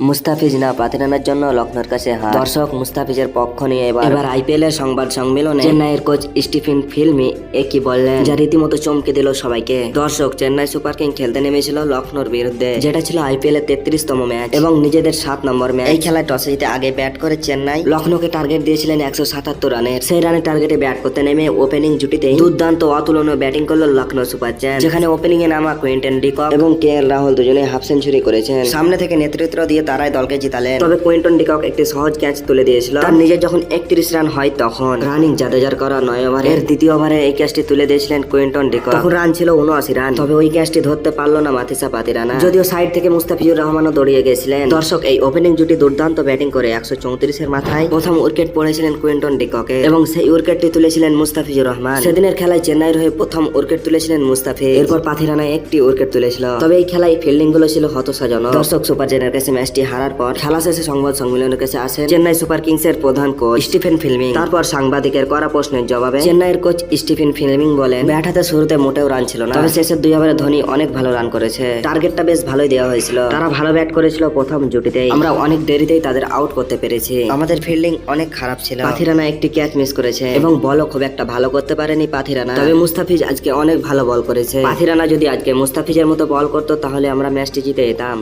মুস্তাফিজ না পাতিরানার জন্য লখনৌর কাছে হার দর্শক মুস্তাফিজের পক্ষ নিয়ে এবার এবার আইপিএল এর সংবাদ সম্মেলনে চেন্নাইয়ের কোচ স্টিফেন ফিল্মি একই বললেন? যা রীতিমতো চমকে দিল সবাইকে। দর্শক চেন্নাই সুপার কিং খেলতে নেমেছিল লখনৌর বিরুদ্ধে। যেটা ছিল আইপিএল এর তেত্রিশতম ম্যাচ। এবং নিজেদের সাত নম্বর ম্যাচ। এই খেলায় টসে জিতে আগে ব্যাট করে চেন্নাই। লখনৌকে টার্গেট দিয়েছিলেন একশো সাতাত্তর রানের। সেই রানের টার্গেটে ব্যাট করতে নেমে ওপেনিং জুটিতে দুর্দান্ত অতুলনীয় ব্যাটিং করল লখনৌ সুপার চ্যাম্প যেখানে ওপেনিং এ নামা কুইন্টেন ডিকক এবং কে এল রাহুল দুজনে হাফ সেঞ্চুরি করেছেন। সামনে থেকে নেতৃত্ব দিয়ে তারাই দলকে জিতালেন। তবে কুইন্টন ডিকক একটি সহজ ক্যাচ তুলে দিয়েছিল। তার নিজের যখন একত্রিশ রান হয় তখন। রানিং জাদেজার করা নয় ওভারের দ্বিতীয় ওভারে এই ক্যাচটি তুলে দিয়েছিলেন কুইন্টন ডিকক তখন রান ছিল উনআশি রান। তবে ওই ক্যাচটি ধরতে পারল না মাথিসা পাতিরানা যদিও সাইড থেকে মুস্তাফিজুর রহমানও দৌড়িয়ে গেছিলেন। দর্শক এই ওপেনিং জুটি দুর্দান্ত ব্যাটিং করে একশো চৌত্রিশের মাথায় প্রথম উইকেট পড়েছিলেন কুইন্টন ডিককে এবং সেই উইকেটটি তুলেছিলেন মুস্তাফিজুর রহমান। সেদিনের খেলায় চেন্নাইয়ের হয়ে প্রথম উইকেট তুলেছিলেন মুস্তাফিজ। এরপর পাথিরানা একটি উইকেট তুলেছিল। তবে এই খেলায় ফিল্ডিংগুলো ছিল হতসাজনক। দর্শক সুপার জেনের কাছে ম্যাচটি হারার পর খেলা শেষে সংবাদ সম্মেলনের কাছে আসেন চেন্নাই সুপার কিংস এর প্রধান কোচ স্টিফেন ফিল্মিং। তারপর সাংবাদিকের করা প্রশ্নের জবাবে চেন্নাইয়ের কোচ স্টিফেন ফিল্মিং বলেন, ব্যাট হাতে শুরুতে মোটেও রান ছিল না। তবে শেষের দুই ওভারে ধোনি অনেক ভালো রান করেছে। টার্গেটটা বেশ ভালোই দেওয়া হয়েছিল। তারা ভালো ব্যাট করেছিল প্রথম জুটিতেই। আমরা অনেক দেরিতেই তাদের আউট করতে পেরেছি। আমাদের ফিল্ডিং অনেক খারাপ ছিল। পাথিরানা একটি ক্যাচ মিস করেছে এবং বলও খুব একটা ভালো করতে পারেনি পাথিরানা। তবে মুস্তাফিজ আজকে অনেক ভালো বল করেছে। পাথিরানা যদি আজকে মুস্তাফিজের মতো বল করতো, তাহলে আমরা ম্যাচটি জিতে যেতাম।